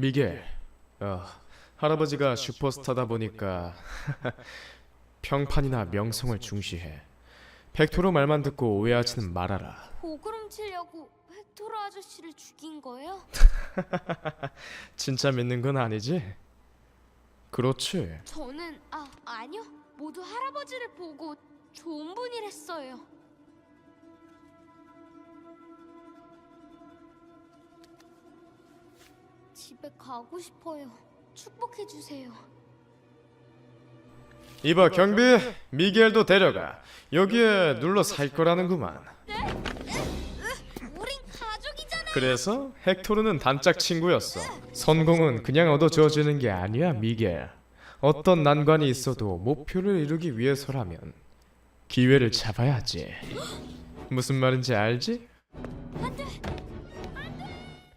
미겔, 어, 할아버지가 슈퍼스타다 보니까 평판이나 명성을 중시해. 벡토로 말만 듣고 오해하지는 말아라. 보그름 치려고 헥토르 아저씨를 죽인 거예요? 진짜 믿는 건 아니지? 그렇지. 저는 아 아니요 모두 할아버지를 보고 좋은 분이랬어요. 집에 가고 싶어요. 축복해 주세요. 이봐 경비, 미겔도 데려가. 여기에 눌러 살 거라는구만. 우린 가족이잖아. 그래서 헥토르는 단짝 친구였어. 성공은 그냥 얻어져지는 게 아니야, 미겔. 어떤 난관이 있어도 목표를 이루기 위해서라면 기회를 잡아야지. 무슨 말인지 알지? 안돼